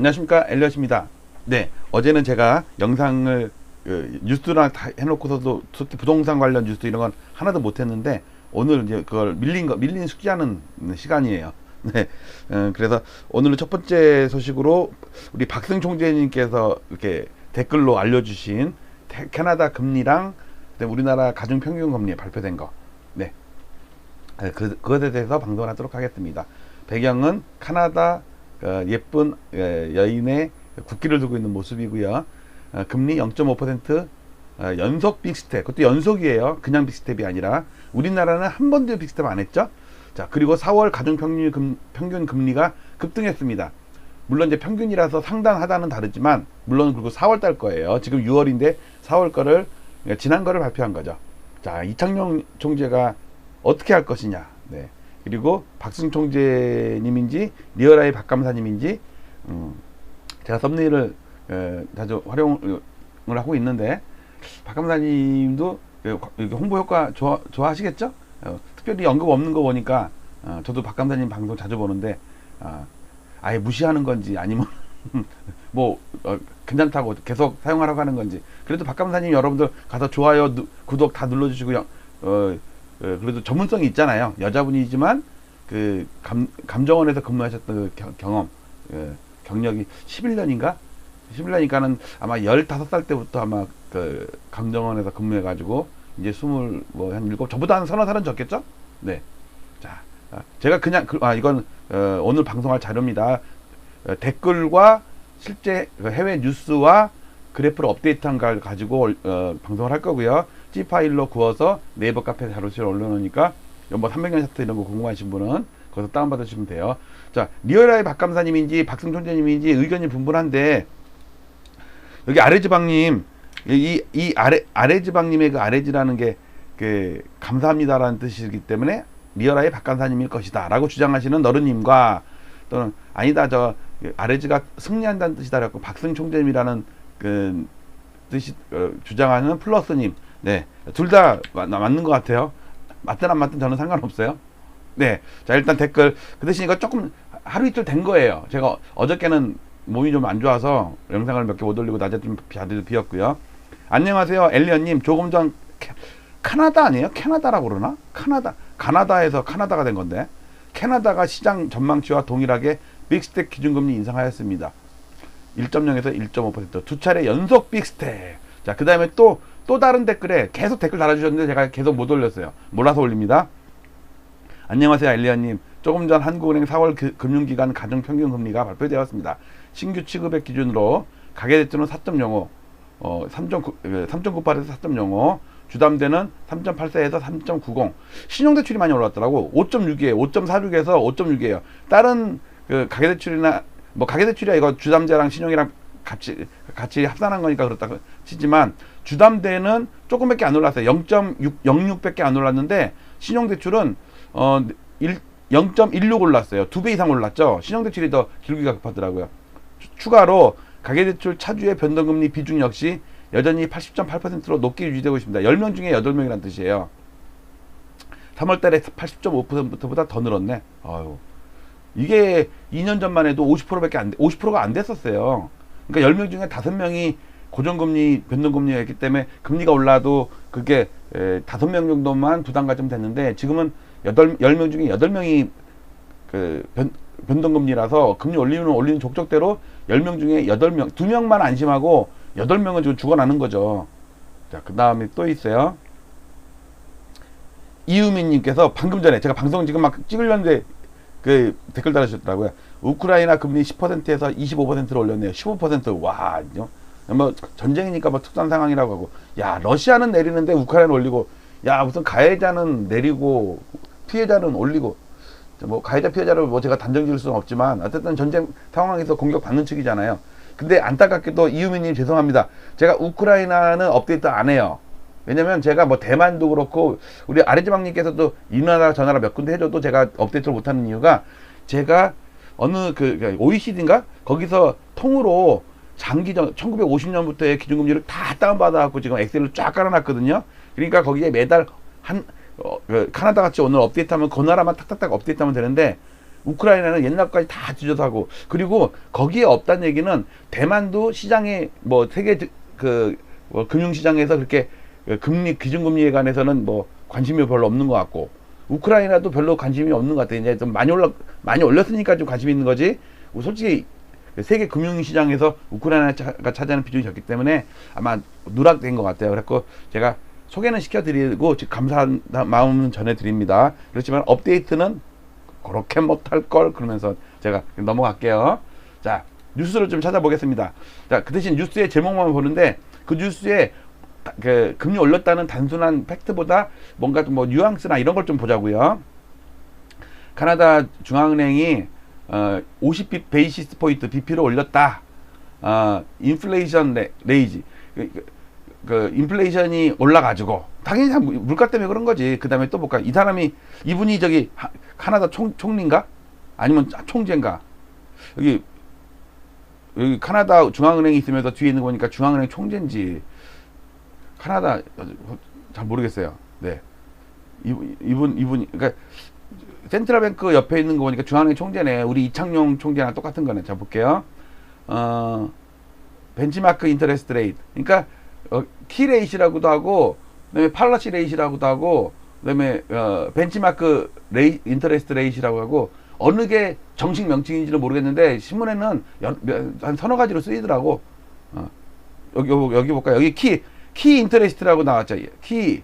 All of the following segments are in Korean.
안녕하십니까 엘리엇입니다. 네 어제는 제가 영상을 그, 뉴스랑 다 해놓고서도 부동산 관련 뉴스 이런 건 하나도 못했는데 오늘 이제 그걸 밀린 거 밀린 숙지하는 시간이에요. 네 어, 그래서 오늘 첫 번째 소식으로 우리 박승 총재님께서 이렇게 댓글로 알려주신 태- 캐나다 금리랑 우리나라 가중 평균 금리 발표된 거. 네. 아, 그, 그것에 대해서 방송을 하도록 하겠습니다. 배경은 카나다 어, 예쁜 예, 여인의 국기를 들고 있는 모습이고요. 어, 금리 0.5% 어, 연속 빅스텝, 그것도 연속이에요. 그냥 빅스텝이 아니라 우리나라는 한 번도 빅스텝 안 했죠. 자 그리고 4월 가중 평균, 금, 평균 금리가 급등했습니다. 물론 이제 평균이라서 상당 하다는 다르지만 물론 그리고 4월 달 거예요. 지금 6월인데 4월 거를 그러니까 지난 거를 발표한 거죠. 자 이창용 총재가 어떻게 할 것이냐. 네. 그리고 박승 총재님인지 리얼아이 박감사님인지 음, 제가 썸네일을 에, 자주 활용을 하고 있는데 박감사님도 홍보 효과 좋아, 좋아하시겠죠? 어, 특별히 언급 없는 거 보니까 어, 저도 박감사님 방송 자주 보는데 아, 아예 무시하는 건지 아니면 뭐 어, 괜찮다고 계속 사용하라고 하는 건지 그래도 박감사님 여러분들 가서 좋아요 누- 구독 다 눌러주시고 요 어, 어, 그래도 전문성이 있잖아요 여자분이지만 그 감, 감정원에서 근무하셨던 그 겨- 경험 예, 경력이 11년인가 11년이니까는 아마 15살 때부터 아마 그 감정원에서 근무해가지고 이제 20 뭐한 일곱 저보다 한 서너 살은 적겠죠 네 자, 아, 제가 그냥 그- 아 이건 어, 오늘 방송할 자료입니다. 어, 댓글과 실제 그 해외 뉴스와 그래프를 업데이트한 걸 가지고 올- 어, 방송을 할 거고요. C 파일로 구워서 네이버 카페 자료실에 올려놓으니까 뭐 300년 차트 이런 거 궁금하신 분은 거기서 다운받으시면 돼요. 자, 리얼라이 박감사님인지 박승촌재님인지 의견이 분분한데 여기 아래지방님 이, 이 아래 아래지방님의 그 아래지라는 게 그 감사합니다라는 뜻이기 때문에 리얼아이 박감사님일 것이다라고 주장하시는 너른님과 또는 아니다 저 아래지가 승리한다는 뜻이다라고 박승 총재님이라는 그 뜻이 어, 주장하는 플러스님 네 둘 다 맞는 것 같아요. 맞든 안 맞든 저는 상관없어요. 네 자 일단 댓글. 그 대신 이거 조금 하루 이틀 된 거예요. 제가 어저께는 몸이 좀 안 좋아서 영상을 몇 개 못 올리고 낮에 좀 자주 비었고요. 안녕하세요. 엘리언님. 조금 전 캐- 카나다 아니에요? 캐나다라고 그러나? 카나다. 가나다에서 카나다가 된 건데. 캐나다가 시장 전망치와 동일하게 빅스텝 기준금리 인상하였습니다. 1.0에서 1.5%두 차례 연속 빅스텝. 자, 그 다음에 또, 또 다른 댓글에 계속 댓글 달아주셨는데 제가 계속 못 올렸어요. 몰라서 올립니다. 안녕하세요, 엘리아님. 조금 전 한국은행 4월 그, 금융기관 가정평균 금리가 발표되었습니다. 신규 취급액 기준으로 가계대출은 4.05, 어, 3.9, 3.98에서 4.05, 주담대는 3.84에서 3.90. 신용대출이 많이 올랐더라고. 5.6이에요. 5.46에서 5.6이에요. 다른 그 가계대출이나 뭐 가계대출이야 이거 주담대랑 신용이랑 같이 같이 합산한 거니까 그렇다 치지만 주담대는 조금밖에 안 올랐어요. 0.606밖에 안 올랐는데 신용대출은 어 1, 0.16 올랐어요. 두 배 이상 올랐죠. 신용대출이 더 길기가 급하더라고요. 추- 추가로 가계대출 차주의 변동금리 비중 역시 여전히 80.8%로 높게 유지되고 있습니다. 10명 중에 8명이란 뜻이에요. 3월 달에 80.5%보다 더 늘었네. 아유. 이게 2년 전만 해도 50%밖에 안, 50%가 안 됐었어요. 그러니까 10명 중에 5명이 고정금리, 변동금리였기 때문에 금리가 올라도 그게 에, 5명 정도만 부담가 좀 됐는데 지금은 8, 10명 중에 8명이 그 변, 변동금리라서 금리 올리면 올리는 족족대로 10명 중에 8명, 2명만 안심하고 8명은 지금 죽어나는 거죠. 자, 그 다음에 또 있어요. 이유민님께서 방금 전에 제가 방송 지금 막 찍으려는데 그 댓글 달아주셨더라고요. 우크라이나 금리 10%에서 25%로 올렸네요. 15%. 와, 이죠. 뭐 전쟁이니까 뭐 특수한 상황이라고 하고, 야 러시아는 내리는데 우크라이나 올리고, 야 무슨 가해자는 내리고 피해자는 올리고, 뭐 가해자 피해자를 뭐 제가 단정 지을 수는 없지만 어쨌든 전쟁 상황에서 공격 받는 측이잖아요. 근데 안타깝게도 이유미님 죄송합니다. 제가 우크라이나는 업데이트 안 해요. 왜냐면 제가 뭐 대만도 그렇고 우리 아래지방님께서도 이 나라 저 나라 몇 군데 해줘도 제가 업데이트를 못하는 이유가 제가 어느 그 OECD인가 거기서 통으로 장기전 1950년부터의 기준금리를 다 다운받아갖고 지금 엑셀을 쫙 깔아놨거든요. 그러니까 거기에 매달 한 어, 그 카나다 같이 오늘 업데이트하면 그 나라만 탁탁탁 업데이트하면 되는데 우크라이나는 옛날까지 다 뒤져서 하고 그리고 거기에 없다는 얘기는 대만도 시장에 뭐 세계 그 뭐 금융시장에서 그렇게 그 금리 기준금리에 관해서는 뭐 관심이 별로 없는 것 같고 우크라이나도 별로 관심이 없는 것 같아요. 이제 좀 많이 올라 많이 올렸으니까 좀 관심이 있는 거지. 솔직히 세계 금융시장에서 우크라이나가 차지하는 비중이 적기 때문에 아마 누락된 것 같아요. 그래서 제가 소개는 시켜드리고 즉 감사한 마음은 전해드립니다. 그렇지만 업데이트는 그렇게 못할 걸 그러면서 제가 넘어갈게요. 자 뉴스를 좀 찾아보겠습니다. 자그 대신 뉴스의 제목만 보는데 그 뉴스에 다- 그 금리 올렸다는 단순한 팩트보다 뭔가 좀 뭐 뉘앙스나 이런 걸 좀 보자고요. 카나다 중앙은행이 어, 50 베이시스 포인트 BP를 올렸다. 어, 인플레이션 레, 레이지. 그, 그, 그 인플레이션이 올라가지고 당연히 물가 때문에 그런 거지. 그 다음에 또 볼까? 이 사람이 이분이 저기 하- 카나다 총 총리인가? 아니면 총재인가? 여기 여기 카나다 중앙은행이 있으면서 뒤에 있는 거 보니까 중앙은행 총재인지 카나다 어, 잘 모르겠어요. 네. 이분 이분 이분 그러니까 센트럴뱅크 옆에 있는 거 보니까 중앙은행 총재네. 우리 이창용 총재랑 똑같은 거네. 자 볼게요. 어 벤치마크 인터레스트 레이트. 그러니까 어, 키 레이시라고도 하고 그다음에 팔러시 레이시라고도 하고 그다음에 어, 벤치마크 레이 인터레스트 레이시라고 하고 어느 게 정식 명칭인지는 모르겠는데 신문에는 한 서너 가지로 쓰이더라고. 어, 여기 여기 볼까? 여기 키 키 인터레스트라고 나왔죠. 키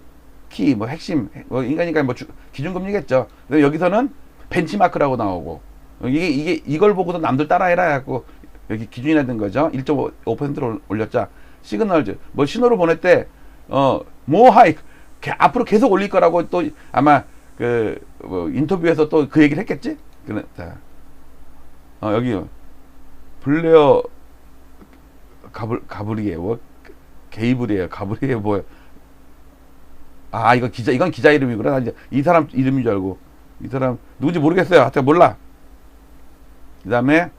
키뭐 핵심 뭐 인간이니까 뭐 주- 기준금리겠죠. 근데 여기서는 벤치마크라고 나오고 이게 이게 이걸 보고도 남들 따라해라 해갖고 여기 기준이 된 거죠. 1.5%로 올렸자. 시그널즈 뭐 신호를 보낼 때어 모 하이 앞으로 계속 올릴 거라고 또 아마 그 뭐 인터뷰에서 또 그 얘기를 했겠지. 그래 자. 어 여기 블레어 가블 가브리에 뭐 게이블이에요. 가브리에 뭐 아, 이거 기자, 이건 기자 이름이구나. 나 이제 이 사람 이름인 줄 알고. 이 사람 누군지 모르겠어요. 하여튼 몰라. 그 다음에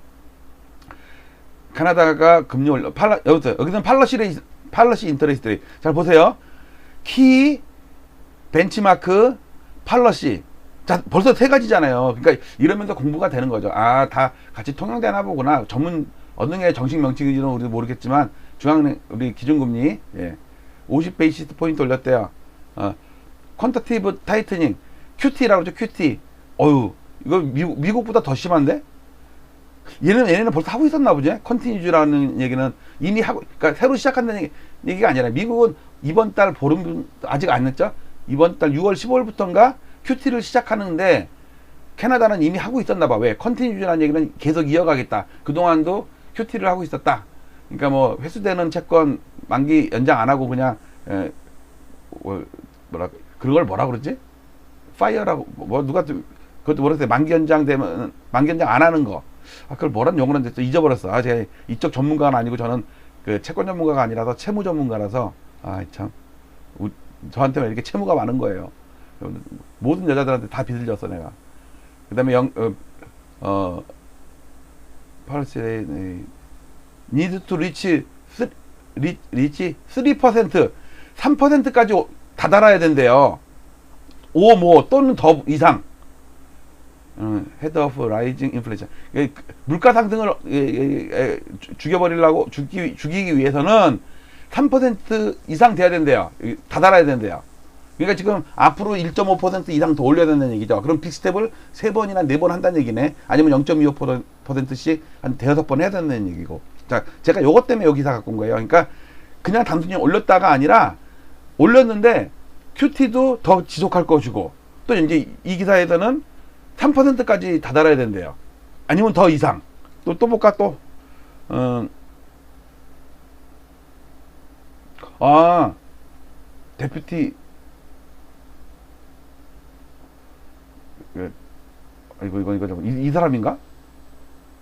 카나다가 금리 올려, 팔라, 여기서, 여기서는 팔러시 레이, 팔러시 인터레스트 레이. 잘 보세요. 키, 벤치마크, 팔러시. 자, 벌써 세 가지잖아요. 그러니까 이러면서 공부가 되는 거죠. 아, 다 같이 통용되나 보구나. 전문, 어느 게 정식 명칭인지는 우리도 모르겠지만, 중앙은행, 우리 기준금리, 예. 50 베이시스 포인트 올렸대요. 어, 퀀터티브 타이트닝, QT라고 그러죠, QT. 어유 이거 미국, 미국보다 더 심한데? 얘는, 얘네는 벌써 하고 있었나 보지? 컨티뉴즈라는 얘기는 이미 하고, 그러니까 새로 시작한다는 얘기, 얘기가 아니라 미국은 이번 달 보름, 아직 안 했죠? 이번 달 6월 15일부터인가 QT를 시작하는데 캐나다는 이미 하고 있었나 봐. 왜? 컨티뉴즈라는 얘기는 계속 이어가겠다. 그동안도 QT를 하고 있었다. 그러니까 뭐 회수되는 채권 만기 연장 안 하고 그냥 에, 뭐, 뭐라 그걸 뭐라 그러지? 파이어라고 뭐 누가 또- 그것도 모르겠어요. 만기 연장 되면 만기 연장 안 하는 거. 아 그걸 뭐란 용어는 됐어 잊어버렸어. 아 제가 이쪽 전문가는 아니고 저는 그 채권 전문가가 아니라서 채무 전문가라서 아참 저한테 왜 이렇게 채무가 많은 거예요. 모든 여자들한테 다 빚을 졌어 내가. 그다음에 영 어, 어 파르세 need to reach 쓰- 리, 리치 3% 3%까지 다다라야 된대요. 오뭐 또는 더 이상. rising inflation. 예, 그 물가 상승을 죽여버리려고 죽기 죽이기 위해서는 3% 이상 돼야 된대요. 이- 다다라야 된대요. 그러니까 지금 앞으로 1.5% 이상 더 올려야 된다는 얘기죠. 그럼 빅스텝을 세 번이나 네번 한다는 얘기네. 아니면 0.25%씩 한 대여섯 번 해야 된다는 얘기고. 자, 제가 요것 때문에 여기 기사 갖고 온 거예요. 그러니까 그냥 단순히 올렸다가 아니라 올렸는데 QT도 더 지속할 것이고 또 이제 이 기사에서는 3%까지 다다라야 된대요. 아니면 더 이상. 또, 또 볼까 또. 음. 아, 데프티 그, 아, 이거 이거 이거 좀- 이, 이 사람인가?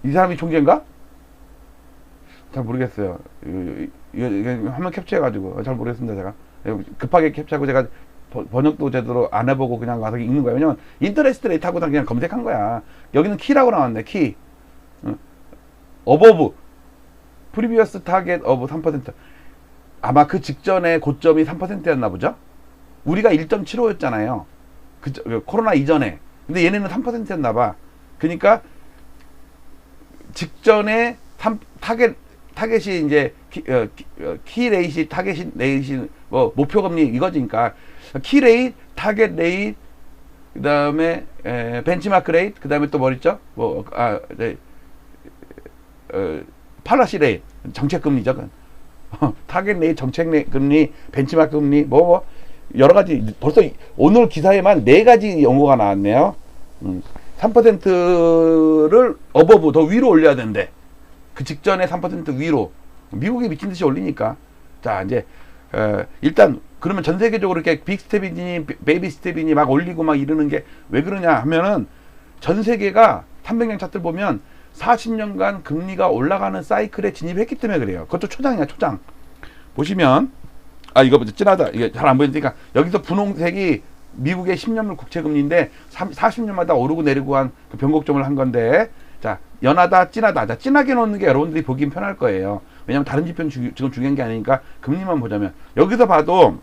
이 사람이 총재인가? 잘 모르겠어요. 이거, 이거, 이거 화면 캡처해가지고 잘 모르겠습니다 제가 이거 급하게 캡처하고 제가 번- 번역도 제대로 안 해보고 그냥 와서 읽는 거예요. 왜냐면 인터레스트 레이트 하고 그냥 검색한 거야. 여기는 키라고 나왔네 키. 어버브 프리비어스 타겟 어브 3% 아마 그 직전에 고점이 3%였나 보죠? 우리가 1.75였잖아요. 그, 코로나 이전에. 근데 얘네는 3%였나 봐. 그러니까 직전에 삼- 타겟 타겟이 이제 키, 어, 키, 어, 키 레이시 타겟이 레이시 뭐 목표 금리 이거지니까 키 레이 타겟 레이 그 다음에 에, 벤치마크 레이트 그다음에 또 뭐 있죠? 뭐 아 네, 어, 팔라시 레이트 정책 금리죠. 어, 타겟 레이 금리 벤치마크 금리 뭐, 뭐 여러 가지 벌써 이- 오늘 기사에만 네 가지 연구가 나왔네요. 음, 3%를 어버브 더 위로 올려야 된대. 그 직전에 3% 위로 미국이 미친 듯이 올리니까 자 이제 어, 일단 그러면 전 세계적으로 이렇게 빅 스텝이니 베이비 스텝이니 막 올리고 막 이러는 게 왜 그러냐 하면은 전 세계가 300년 차트를 보면 40년간 금리가 올라가는 사이클에 진입했기 때문에 그래요. 그것도 초장이야 초장. 보시면 아 이거 보자 진하다 이게 잘 안 보이니까 여기서 분홍색이 미국의 10년물 국채 금리인데 40년마다 오르고 내리고 한 그 변곡점을 한 건데 자 연하다 진하다. 자 진하게 놓는 게 여러분들이 보긴 편할 거예요. 왜냐면 다른 지표는 주- 지금 중요한 게 아니니까 금리만 보자면. 여기서 봐도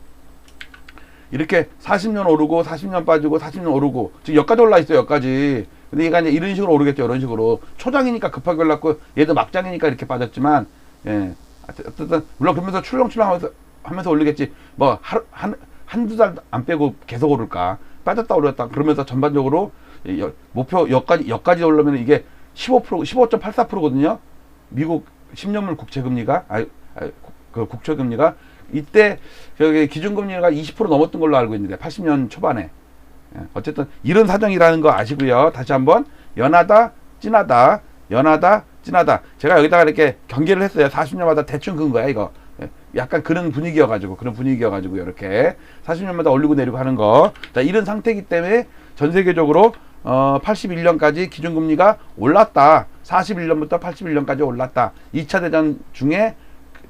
이렇게 40년 오르고 40년 빠지고 40년 오르고 지금 여기까지 올라 있어요 여기까지. 근데 얘가 이제 이런 식으로 오르겠죠 이런 식으로. 초장이니까 급하게 올랐고 얘도 막장이니까 이렇게 빠졌지만 예. 어쨌든 물론 그러면서 출렁출렁 하면서 하면서 올리겠지. 뭐 하루 한 한두 달 안 빼고 계속 오를까? 빠졌다 오르었다 그러면서 전반적으로 목표 여기까지 여기까지 오르면 이게 15% 15.84%거든요 미국 10년물 국채 금리가 아, 아, 그 국채 금리가 이때 저기 기준 금리가 20% 넘었던 걸로 알고 있는데 80년 초반에 예, 어쨌든 이런 사정이라는 거 아시고요. 다시 한번 연하다, 진하다, 연하다, 진하다. 제가 여기다가 이렇게 경계를 했어요. 40년마다 대충 근 거야 이거. 예, 약간 그런 분위기여가지고 그런 분위기여가지고 이렇게 40년마다 올리고 내리고 하는 거. 자 이런 상태이기 때문에 전 세계적으로 어 81년까지 기준금리가 올랐다. 41년부터 81년까지 올랐다. 2차 대전 중에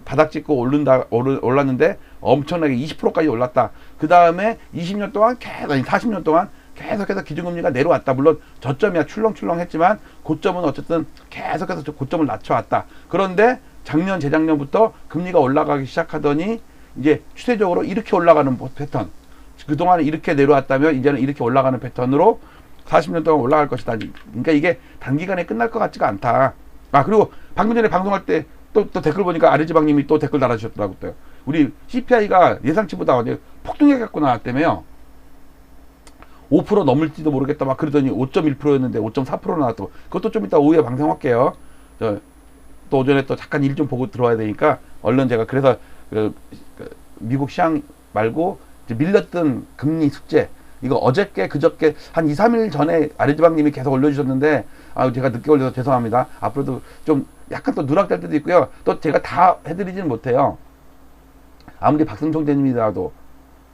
바닥 찍고 오른다 오르, 올랐는데 엄청나게 20%까지 올랐다. 그 다음에 20년 동안 계속 아니 40년 동안 계속해서 기준금리가 내려왔다. 물론 저점이야 출렁출렁 했지만 고점은 어쨌든 계속해서 저 고점을 낮춰왔다. 그런데 작년 재작년부터 금리가 올라가기 시작하더니 이제 추세적으로 이렇게 올라가는 보- 패턴. 그동안 이렇게 내려왔다면 이제는 이렇게 올라가는 패턴으로 40년 동안 올라갈 것이다. 그러니까 이게 단기간에 끝날 것 같지가 않다. 아 그리고 방금 전에 방송할 때 또 또 댓글 보니까 아르지방님이 또 댓글 달아주셨더라고요. 또. 우리 CPI가 예상치보다 어제 폭등해 갖고 나왔다며요. 5% 넘을지도 모르겠다 막 그러더니 5.1%였는데 5.4% 나왔다고. 그것도 좀 이따 오후에 방송할게요. 저, 또 오전에 또 잠깐 일 좀 보고 들어와야 되니까 얼른 제가 그래서 그, 그 미국 시장 말고 밀렸던 금리 숙제 이거 어저께 그저께 한 2, 3일 전에 아르지방님이 계속 올려주셨는데 아 제가 늦게 올려서 죄송합니다. 앞으로도 좀 약간 또 누락될 때도 있고요. 또 제가 다 해드리지는 못해요. 아무리 박승총재님이라도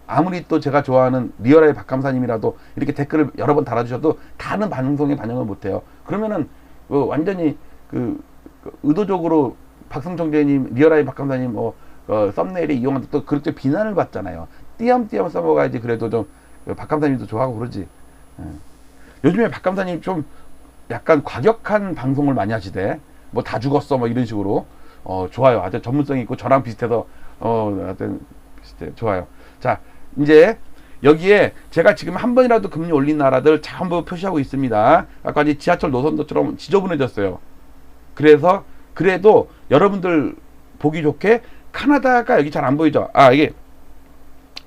아무리 또 제가 좋아하는 리얼의 박감사님이라도 이렇게 댓글을 여러 번 달아주셔도 다는 방송에 반영을 못해요. 그러면은 그 완전히 그, 그 의도적으로 박승총재님, 리얼의 박감사님 뭐 어, 썸네일에 이용한다 또 그렇게 비난을 받잖아요. 띄엄띄엄 써먹어야지 그래도 좀그 박 감사님도 좋아하고 그러지. 예. 요즘에 박 감사님 좀 약간 과격한 방송을 많이 하시대. 뭐 다 죽었어 뭐 이런 식으로 어 좋아요. 아주 전문성이 있고 저랑 비슷해서 어 하여튼 비슷해 좋아요. 자 이제 여기에 제가 지금 한 번이라도 금리 올린 나라들 전부 표시하고 있습니다. 아까 이제 지하철 노선도처럼 지저분해졌어요. 그래서 그래도 여러분들 보기 좋게 카나다가 여기 잘 안 보이죠? 아 이게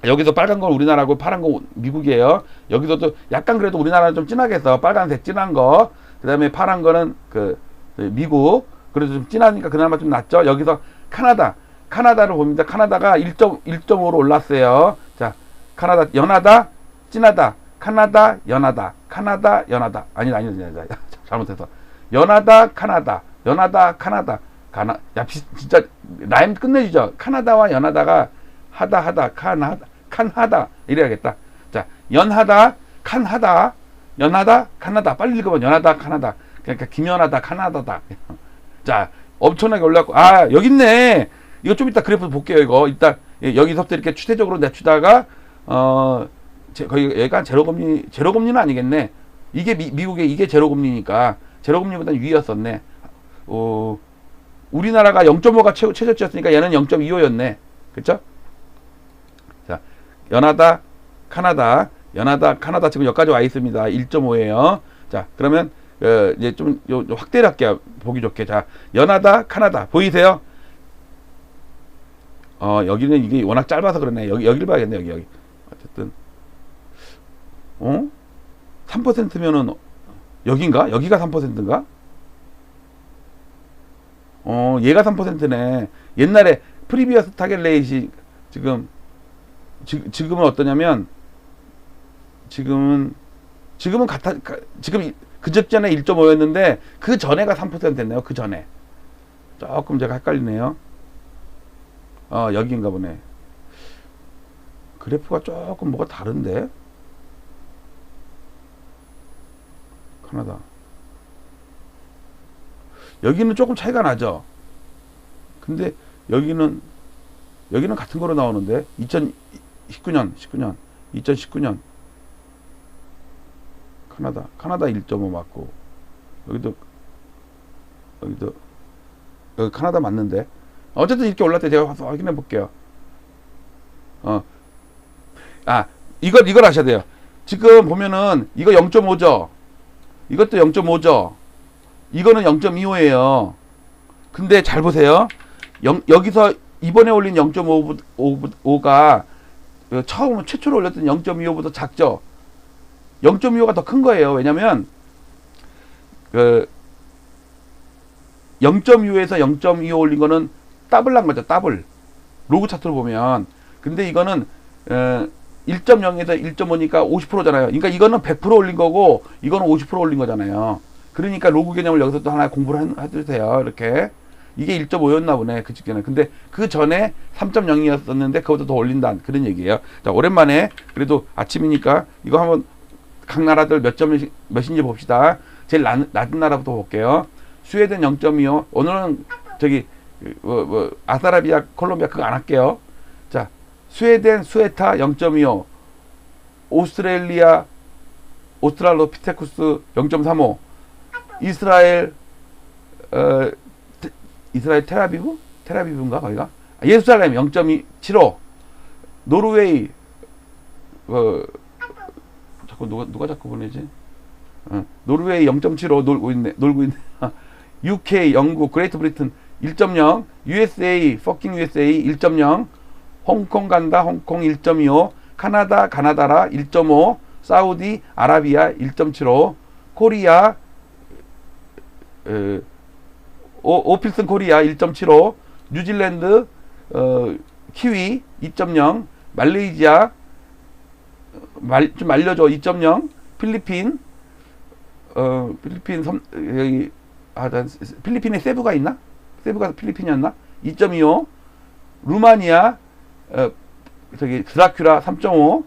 여기서 빨간 건 우리나라고 파란 건 미국이에요. 여기서 도 약간 그래도 우리나라는 좀 진하게 해서 빨간색 진한 거, 그 다음에 파란 거는 그 미국. 그래도 좀 진하니까 그나마 좀 낫죠. 여기서 카나다, 카나다를 봅니다. 카나다가 1.1.5로 올랐어요. 자, 카나다 연하다, 진하다, 카나다 연하다, 카나다 연하다. 아니 아니 아니 아니 잘못해서 연하다 카나다, 연하다 카나다, 가나 야 비, 진짜 라임 끝내주죠. 카나다와 연하다가 하다 하다 칸하다 칸하다 이래야겠다. 자 연하다 칸하다 연하다 칸하다 빨리 읽으면 연하다 칸하다 그러니까 김연하다 칸하다다. 자 엄청나게 올랐고 아 여기 있네. 이거 좀 이따 그래프 볼게요. 이거 일단 예, 여기서부터 이렇게 추세적으로 내추다가 어 제, 거의 얘가 제로 금리 제로 금리는 아니겠네. 이게 미, 미국의 이게 제로 금리니까 제로 금리보다 위였었네. 어 우리나라가 0.5가 최, 최저치였으니까 얘는 0.25였네. 그렇죠? 자, 연하다, 카나다, 연하다, 카나다 지금 여기까지 와 있습니다. 1.5예요. 자, 그러면 어, 이제 좀 요- 요 확대를 할게요. 보기 좋게. 자, 연하다, 카나다. 보이세요? 어, 여기는 이게 워낙 짧아서 그러네. 여기, 여기를 봐야겠네, 여기, 여기. 어쨌든. 어? 3%면은, 여긴가? 여기가 3%인가? 어, 얘가 3%네. 옛날에 프리비어스 타겟 레이시 지금, 지, 지금은 어떠냐면, 지금은, 지금은 같아, 가- 지금 이- 그 직전에 1.5였는데, 그 전에가 3% 됐네요. 그 전에. 조금 제가 헷갈리네요. 어, 여기인가 보네. 그래프가 조금 뭐가 다른데? 카나다. 여기는 조금 차이가 나죠? 근데 여기는, 여기는 같은 거로 나오는데? 2019년, 19년, 2019년. 카나다. 카나다 1.5 맞고. 여기도, 여기도, 여기 카나다 맞는데? 어쨌든 이렇게 올랐대 제가 와서 확인해 볼게요. 어. 아, 이걸 이걸 아셔야 돼요. 지금 보면은 이거 0.5죠. 이것도 0.5죠. 이거는 0.25예요. 근데 잘 보세요. 영, 여기서 이번에 올린 0.5가 처음 최초로 올렸던 0.25보다 작죠. 0.25가 더 큰 거예요. 왜냐면 그 0.25에서 0.25 올린 거는 더블 난 거죠. 더블. 로그 차트로 보면. 근데 이거는 어, 1.0에서 1.5니까 50%잖아요. 그러니까 이거는 100% 올린 거고 이거는 50% 올린 거잖아요. 그러니까 로그 개념을 여기서 또 하나 공부를 해- 해주세요. 이렇게. 이게 1.5였나 보네. 그 직전에. 근데 그 전에 3.0이었었는데 그보다 더 올린다. 그런 얘기예요. 자, 오랜만에 그래도 아침이니까 이거 한번 각 나라들 몇 점이 몇인지 봅시다. 제일 낮, 낮은 나라부터 볼게요. 스웨덴 0.25. 오늘은 저기 그, 뭐, 뭐 아사라비아, 콜롬비아 그거 안 할게요. 자, 스웨덴 스웨타 0.25. 오스트레일리아 오스트랄로피테쿠스 0.35. 이스라엘 어 테, 이스라엘 테라비브? 테라비브인가 거기가? 아, 예루살렘 0.75. 노르웨이 어 자꾸 누가 누가 자꾸 보내지? 어, 노르웨이 0.75 놀고 있네. 놀고 있네. UK, 영국, 그레이트 브리튼 1.0, USA, 퍼킹 USA 1.0, 홍콩 간다, 홍콩 1.25, 카나다, 가나다라 1.5, 사우디, 아라비아 1.75, 코리아, 에, 오, 오필슨 코리아 1.75, 뉴질랜드, 어, 키위 2.0, 말레이시아, 말, 좀 알려줘 2.0, 필리핀, 어, 필리핀 섬, 여기, 아, 난 필리핀에 세부가 있나? 세부가 필리핀이었나? 2.25, 루마니아, 어, 저기 드라큘라 3.5,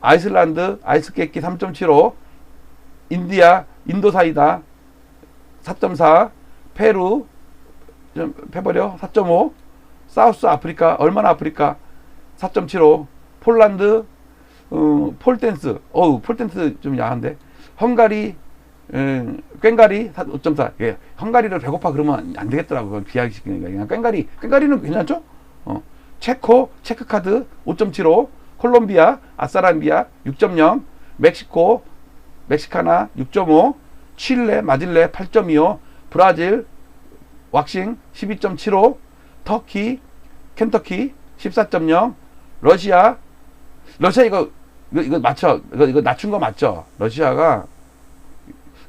아이슬란드 아이스케이키 3.75, 인디아 인도사이다 4.4, 페루 좀 해버려 4.5, 사우스 아프리카 얼마나 아프리카 4.75, 폴란드 어, 폴댄스 어우 폴댄스 좀 야한데 헝가리 음, 꽹가리 5.4. 예. 헝가리를 배고파 그러면 안 되겠더라고. 그건 비하시키니까. 그냥 꽹가리. 꽹가리는 괜찮죠? 어. 체코, 체크카드 5.75. 콜롬비아, 아사람비아 6.0. 멕시코, 멕시카나 6.5. 칠레, 마질레 8.25. 브라질, 왁싱 12.75. 터키, 켄터키 14.0. 러시아, 러시아 이거, 이거, 이거 맞죠? 이거, 이거 낮춘 거 맞죠? 러시아가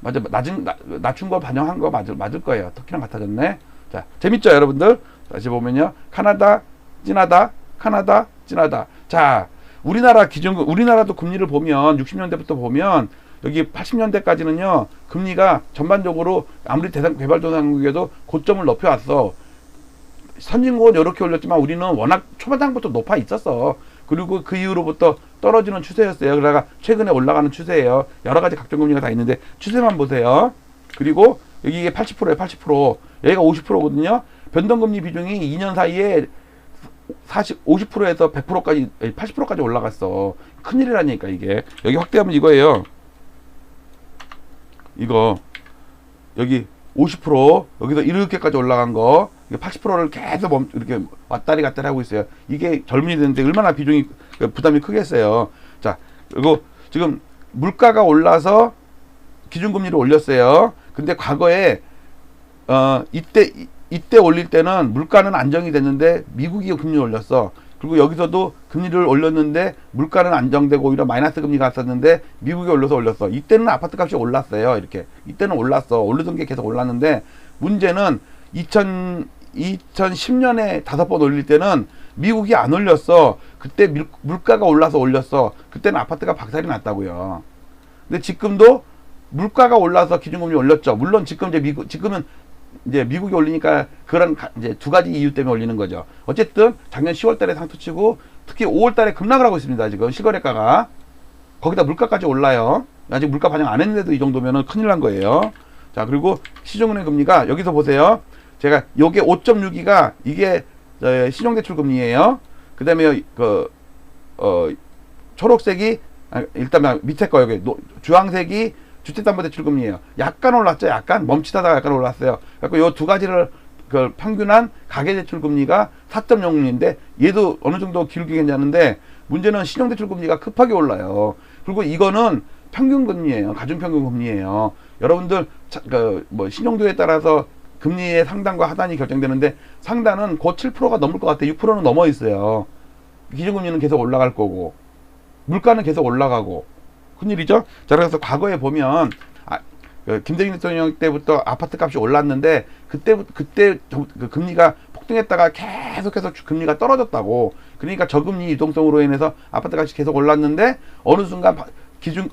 맞아 낮은 나- 낮춘 거 반영한 거 맞을 맞을 거예요. 터키랑 같아졌네. 자 재밌죠 여러분들? 다시 보면요 카나다 진하다 카나다 진하다. 자 우리나라 기준금 우리나라도 금리를 보면 60년대부터 보면 여기 80년대까지는요 금리가 전반적으로 아무리 대상 개발도상국에도 고점을 높여왔어. 선진국은 이렇게 올렸지만 우리는 워낙 초반장부터 높아 있었어. 그리고 그 이후로부터 떨어지는 추세였어요. 그러다가 최근에 올라가는 추세예요. 여러 가지 각종 금리가 다 있는데 추세만 보세요. 그리고 여기 이게 80%예요. 80%. 여기가 50%거든요. 변동금리 비중이 2년 사이에 40, 50%에서 100%까지, 80%까지 올라갔어. 큰일이라니까, 이게. 여기 확대하면 이거예요. 이거. 여기 50% 여기서 이렇게까지 올라간 거 80%를 계속 멈, 이렇게 왔다리 갔다리 하고 있어요. 이게 젊은이 되는데 얼마나 비중이 그 부담이 크겠어요. 자, 그리고 지금 물가가 올라서 기준금리를 올렸어요. 근데 과거에 어 이때 이- 이때 올릴 때는 물가는 안정이 됐는데 미국이 금리 올렸어. 그리고 여기서도 금리를 올렸는데 물가는 안정되고 오히려 마이너스 금리가 갔었는데 미국이 올려서 올렸어. 이때는 아파트 값이 올랐어요. 이렇게 이때는 올랐어. 오르던 게 계속 올랐는데 문제는 2000 2010년에 다섯 번 올릴 때는 미국이 안 올렸어. 그때 밀, 물가가 올라서 올렸어. 그때는 아파트가 박살이 났다고요. 근데 지금도 물가가 올라서 기준금리 올렸죠. 물론 지금 이제 미국 지금은 이제 미국이 올리니까 그런 가- 이제 두 가지 이유 때문에 올리는 거죠. 어쨌든 작년 10월 달에 상투치고 특히 5월 달에 급락을 하고 있습니다. 지금 실거래가가 거기다 물가까지 올라요. 아직 물가 반영 안 했는데도 이 정도면은 큰일 난 거예요. 자 그리고 시중은행 금리가 여기서 보세요. 제가 요게 5.6이가 이게 어, 신용대출 금리예요. 그다음에 그 어, 초록색이 아, 일단 밑에 거 여기 노- 주황색이 주택담보대출 금리예요. 약간 올랐죠. 약간 멈칫하다가 약간 올랐어요. 그래서 요 두 가지를 그 평균한 가계대출 금리가 4.0인데 얘도 어느 정도 기울기 괜찮은데 문제는 신용대출 금리가 급하게 올라요. 그리고 이거는 평균 금리예요. 가중평균 금리예요. 여러분들 자, 그, 뭐 신용도에 따라서 금리의 상단과 하단이 결정되는데 상단은 곧 7%가 넘을 것 같아요. 6%는 넘어 있어요. 기준금리는 계속 올라갈 거고 물가는 계속 올라가고 큰일이죠. 자 그래서 과거에 보면 아, 그 김대중 대통령 때부터 아파트 값이 올랐는데 그때 그때 정- 그 금리가 폭등했다가 계속해서 주- 금리가 떨어졌다고 그러니까 저금리 유동성으로 인해서 아파트 값이 계속 올랐는데 어느 순간 바- 기준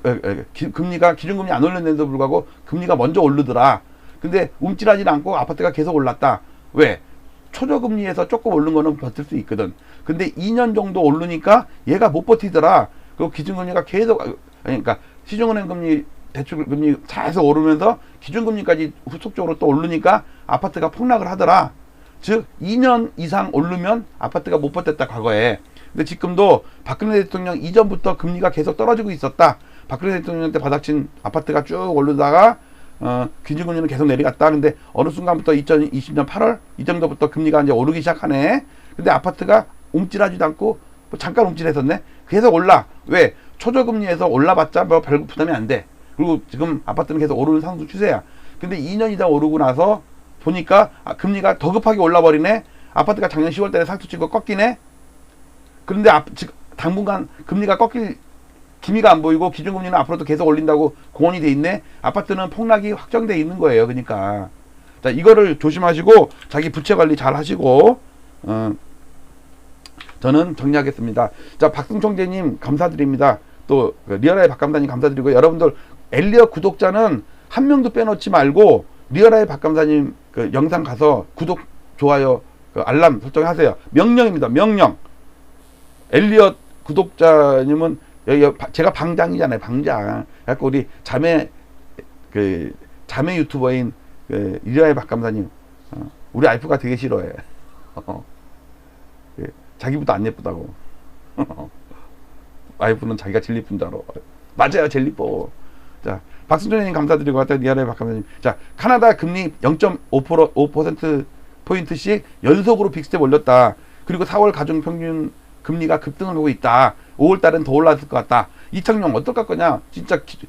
기- 금리가 기준금리 안 올렸는데도 불구하고 금리가 먼저 오르더라. 근데 움찔하지 않고 아파트가 계속 올랐다. 왜? 초저금리에서 조금 오른 거는 버틸 수 있거든. 근데 2년 정도 오르니까 얘가 못 버티더라. 그리고 기준금리가 계속 그러니까 시중은행 금리 대출 금리 계속 오르면서 기준금리까지 후속적으로 또 오르니까 아파트가 폭락을 하더라. 즉 2년 이상 오르면 아파트가 못 버텼다 과거에. 근데 지금도 박근혜 대통령 이전부터 금리가 계속 떨어지고 있었다. 박근혜 대통령 때 바닥친 아파트가 쭉 오르다가 어, 기준금리는 계속 내려갔다. 근데 어느 순간부터 2020년 8월 이 정도부터 금리가 이제 오르기 시작하네. 근데 아파트가 움찔하지도 않고 뭐 잠깐 움찔했었네. 계속 올라. 왜? 초저금리에서 올라봤자 뭐 별거 부담이 안 돼. 그리고 지금 아파트는 계속 오르는 상승 추세야. 근데 2년 이상 오르고 나서 보니까 아, 금리가 더 급하게 올라버리네. 아파트가 작년 10월 달에 상투 치고 꺾이네. 그런데 앞, 지금 당분간 금리가 꺾일 기미가 안 보이고 기준금리는 앞으로도 계속 올린다고 공언이 돼 있네. 아파트는 폭락이 확정돼 있는 거예요. 그러니까 자 이거를 조심하시고 자기 부채 관리 잘 하시고 어, 저는 정리하겠습니다. 자 박승 총재님 감사드립니다. 또그 리얼아이 박감사님 감사드리고 여러분들 엘리어 구독자는 한 명도 빼놓지 말고 리얼아이 박감사님 그 영상 가서 구독 좋아요 그 알람 설정하세요. 명령입니다. 명령. 엘리엇 구독자님은 여기 제가 방장이잖아요. 방장. 그래갖고 우리 자매 그 자매 유튜버인 그 이라이 박감사님 어, 우리 와이프가 되게 싫어해. 자기보다 안 예쁘다고. 와이프는 자기가 제일 예쁜 줄 알아. 맞아요, 제일 예뻐. 자, 박승준님 감사드리고 리아라이 박감사님. 자, 카나다 금리 0.5% 5% 포인트씩 연속으로 빅스텝 올렸다. 그리고 4월 가중 평균 금리가 급등을 하고 있다. 5월 달은 더 올랐을 것 같다. 이창용 어떨 거냐? 진짜 기-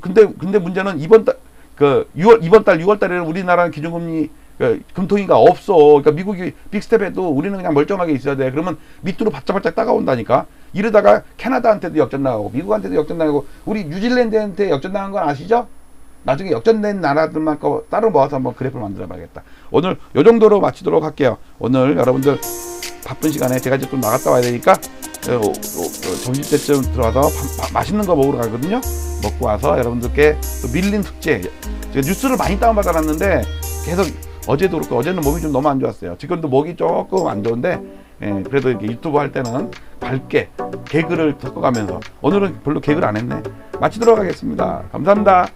근데 근데 문제는 이번 달 그 6월 이번 달 6월 달에는 우리나라는 기준금리 그 금통위가 없어. 그러니까 미국이 빅스텝해도 우리는 그냥 멀쩡하게 있어야 돼. 그러면 밑으로 바짝바짝 따가온다니까. 이러다가 캐나다한테도 역전 나가고 미국한테도 역전 나가고 우리 뉴질랜드한테 역전 나간 건 아시죠? 나중에 역전된 나라들만 거 따로 모아서 한번 그래프를 만들어 봐야겠다. 오늘 요 정도로 마치도록 할게요. 오늘 여러분들 바쁜 시간에 제가 이제 좀 나갔다 와야 되니까 어, 어, 어, 점심 때쯤 들어와서 맛있는 거 먹으러 가거든요. 먹고 와서 여러분들께 또 밀린 숙제 제가 뉴스를 많이 다운받아놨는데 계속 어제도 그렇고 어제는 몸이 좀 너무 안 좋았어요. 지금도 목이 조금 안 좋은데 예, 그래도 이렇게 유튜브 할 때는 밝게 개그를 섞어가면서 오늘은 별로 개그를 안 했네. 마치도록 하겠습니다. 감사합니다.